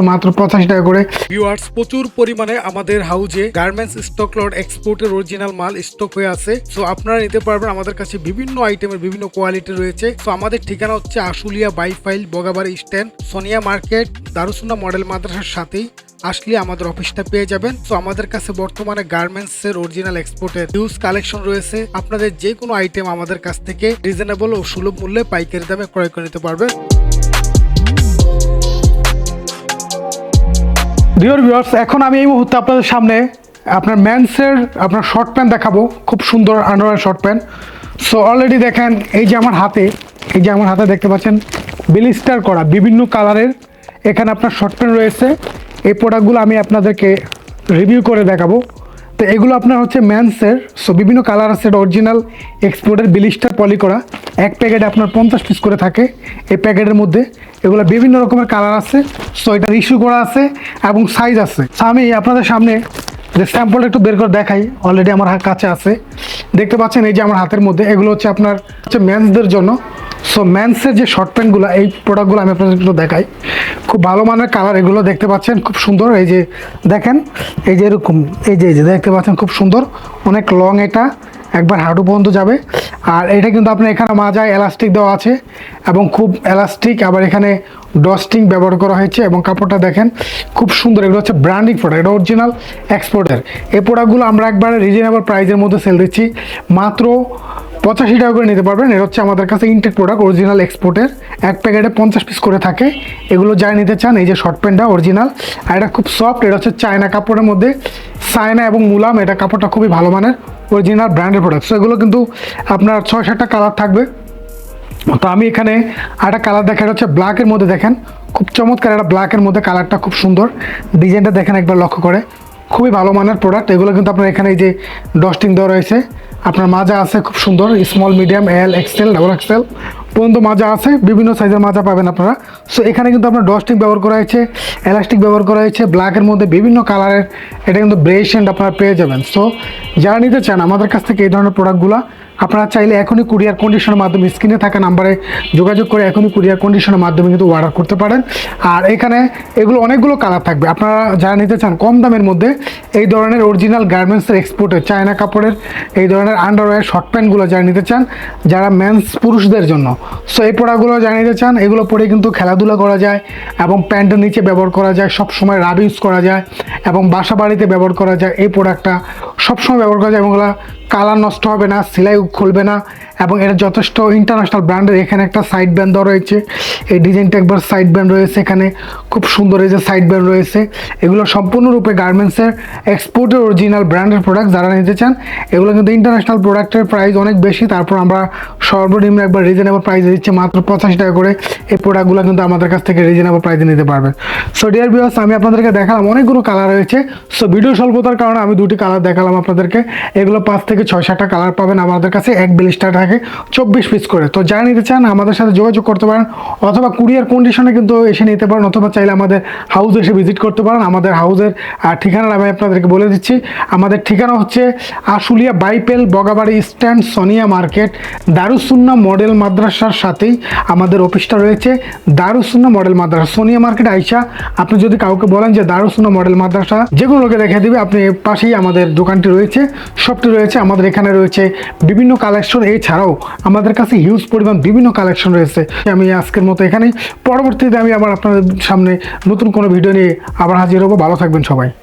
মাত্র পঁচাশি টাকা করে। ভিউয়ার্স প্রচুর পরিমাণে আমাদের হাউজে গার্মেন্টস স্টক লট এক্সপোর্টের অরিজিনাল মাল স্টক হয়ে আছে। সো আপনারা নিতে পারবেন আমাদের কাছে বিভিন্ন আইটেমের বিভিন্ন কোয়ালিটি রয়েছে। সো আমাদের ঠিকানা হচ্ছে Ashulia Baipail Bogabari stand Sonia market Darussunnah model মাদ্রাসার সাথেই। আসলে আমাদের অফিসটা পেয়ে যাবেন। তো আমাদের কাছে বর্তমানে গার্মেন্টস এর অরিজিনাল এক্সপোর্টের হিউজ কালেকশন রয়েছে। আপনাদের যে কোনো আইটেম আমাদের কাছ থেকে রিজনেবল ও সুলভ মূল্যে পাইকারি দামে ক্রয় করে নিতে পারবেন। ডিওর ভিউয়ার্স এখন আমি এই মুহূর্তে আপনাদের সামনে আপনার ম্যান্সের আপনার শর্ট প্যান্ট দেখাবো। খুব সুন্দর under short pant so already দেখেন, এই যে আমার হাতে, এই যে আমার হাতে দেখতে পাচ্ছেন বিলিস্টার করা, বিভিন্ন কালারের এখানে আপনার শর্ট প্যান্ট রয়েছে। এই প্রোডাক্টগুলো আমি আপনাদেরকে রিভিউ করে দেখাবো। তো এগুলো আপনার হচ্ছে ম্যানসের সো বিভিন্ন কালার আছে, এটা অরিজিনাল এক্সপোর্টের বিলিস্টার পলি করা। এক প্যাকেটে আপনার পঞ্চাশ পিস করে থাকে এই প্যাকেটের মধ্যে। এগুলো বিভিন্ন রকমের কালার আছে সো এটার ইস্যু করা আছে এবং সাইজ আছে। আমি আপনাদের সামনে যে স্যাম্পলটা একটু বের করে দেখাই অলরেডি আমার কাছে আছে। দেখতে পাচ্ছেন এই যে আমার হাতের মধ্যে, এগুলো হচ্ছে আপনার হচ্ছে ম্যান্সদের জন্য। সো ম্যান্সের যে শর্ট প্যান্টগুলো এই প্রোডাক্টগুলো আমি আপনাদের একটু দেখাই। খুব ভালো মানের কালার এগুলো দেখতে পাচ্ছেন, খুব সুন্দর। এই যে দেখেন, এই যে এরকম, এই যে এই যে দেখতে পাচ্ছেন, খুব সুন্দর। অনেক লং এটা, একবার হাঁটু পর্যন্ত যাবে। আর এটা কিন্তু আপনার এখানে মাজায় এলাস্টিক দেওয়া আছে, এবং খুব এলাস্টিক আবার এখানে ডস্টিং ব্যবহার করা হয়েছে, এবং কাপড়টা দেখেন, খুব সুন্দর। এগুলো হচ্ছে ব্র্যান্ডিং প্রোডাক্ট এটা অরিজিনাল এক্সপোর্টের এই প্রোডাক্টগুলো আমরা একবারে রিজনেবল প্রাইসের মধ্যে সেল দিচ্ছি। মাত্র পঁচাশি টাকা করে নিতে পারবেন। এটা হচ্ছে আমাদের কাছে ইনটেক প্রোডাক্ট অরিজিনাল এক্সপোর্টের এক প্যাকেটে পঞ্চাশ পিস করে থাকে। এগুলো যাই নিতে চান, এই যে শর্ট প্যান্টটা অরিজিনাল আর এটা খুব সফট এটা হচ্ছে চায়না কাপড়ের মধ্যে। চায়না এবং মুলাম, এটা কাপড়টা খুবই ভালো মানের অরিজিনাল ব্র্যান্ডের প্রোডাক্ট সো এগুলো কিন্তু আপনার ছয় সাতটা কালার থাকবে। তো আমি এখানে একটা কালার দেখা হচ্ছে ব্ল্যাকের মধ্যে দেখেন। খুব চমৎকার একটা ব্ল্যাকের মধ্যে কালারটা খুব সুন্দর। ডিজাইনটা দেখেন একবার লক্ষ্য করে। খুবই ভালো মানের প্রোডাক্ট এগুলো কিন্তু আপনার এখানে এই যে ডস্টিং দেওয়া রয়েছে। আপনার মাজা আছে খুব সুন্দর small medium L XL double XL পর্যন্ত মাজা আছে, বিভিন্ন সাইজের মাজা পাবেন আপনারা। সো এখানে কিন্তু আপনার ডস্টিক ব্যবহার করা হয়েছে এলাস্টিক ব্যবহার করা হয়েছে ব্ল্যাকের মধ্যে বিভিন্ন কালারের এটা কিন্তু ব্রেশ এন্ড আপনারা পেয়ে যাবেন। সো যারা নিতে চান, আমাদের কাছ থেকে এই ধরনের প্রোডাক্টগুলো আপনারা চাইলে এখনই কুরিয়ার কন্ডিশনের মাধ্যমে স্ক্রিনে থাকা নাম্বারে যোগাযোগ করে এখনই কুরিয়ার কন্ডিশনের মাধ্যমে কিন্তু অর্ডার করতে পারেন। আর এখানে এগুলো অনেকগুলো কালার থাকবে। আপনারা যারা নিতে চান কম দামের মধ্যে, এই ধরনের অরিজিনাল গার্মেন্টসের এক্সপোর্টের চায়না কাপড়ের, এই ধরনের আন্ডারওয়্যার শর্ট প্যান্টগুলো যারা নিতে চান, যারা মেন্স পুরুষদের জন্য। সো এই প্রোডাক্টগুলো যারা নিতে চান, এগুলো পরে কিন্তু খেলাধুলা করা যায় এবং প্যান্টের নিচে ব্যবহার করা যায় সব সময় রাব ইউজ করা যায় এবং বাসা বাড়িতে ব্যবহার করা যায়। এই প্রোডাক্টটা সবসময় ব্যবহার করা যায় এবং কালার নষ্ট হবে না, সেলাই খুলবে না এবং এটা যথেষ্ট ইন্টারন্যাশনাল ব্র্যান্ডের এখানে একটা সাইড ব্যান্ড দেওয়া রয়েছে। এই ডিজাইনটা একবার সাইড ব্যান্ড রয়েছে এখানে। খুব সুন্দর এই যে সাইড ব্যান্ড রয়েছে। এগুলো সম্পূর্ণরূপে গার্মেন্টসের এক্সপোর্টের অরিজিনাল ব্র্যান্ডের প্রোডাক্ট যারা নিতে চান, এগুলো কিন্তু ইন্টারন্যাশনাল প্রোডাক্টের প্রাইস অনেক বেশি। তারপর আমরা সর্বনিম্ন একবার রিজনেবল প্রাইসে দিচ্ছি মাত্র পঁচাশি টাকা করে। এই প্রোডাক্টগুলো কিন্তু আমাদের কাছ থেকে রিজনেবল প্রাইসে নিতে পারবেন সো ডিয়ার বিয়ার্স আমি আপনাদেরকে দেখালাম অনেকগুলো কালার রয়েছে। সো ভিডিও স্বল্পতার কারণে আমি দুটি কালার দেখালাম আপনাদেরকে। এগুলো পাঁচ থেকে ছয় সাতটা কালার পাবেন। আমাদের কাছে এক বিলিশটা থাকে, চব্বিশ পিস করে। তো যারা নিতে চান, আমাদের সাথে যোগাযোগ করতে পারেন, অথবা কুরিয়ার কন্ডিশনে কিন্তু এসে নিতে পারেন, অথবা চাইলে আমাদের হাউস এসে ভিজিট করতে পারেন। আমাদের হাউসের ঠিকানা আমি আপনাদেরকে বলে দিচ্ছি। আমাদের ঠিকানা হচ্ছে Ashulia Baipail, Bogabari stand Sonia market, Darussunnah model মাদ্রাসার সাথেই আমাদের অফিসটা রয়েছে। দারুসুন্না মডেল মাদ্রাসা। সোনিয়া মার্কেট আইসা আপনি যদি কাউকে বলেন যে দারুসুন্না মডেল মাদ্রাসা, যে কোনো লোকে দেখে দিবে, আপনি পাশেই আমাদের দোকানটি রয়েছে সবটি রয়েছে, আমাদের এখানে রয়েছে বিভিন্ন কালেকশন। এছাড়াও আমাদের কাছে হিউজ পরিমাণ বিভিন্ন কালেকশন রয়েছে। আমি আজকের মতো এখানেই, পরবর্তীতে আমি আবার আপনাদের সামনে নতুন কোনো ভিডিও নিয়ে আবার হাজির হব। ভালো থাকবেন সবাই।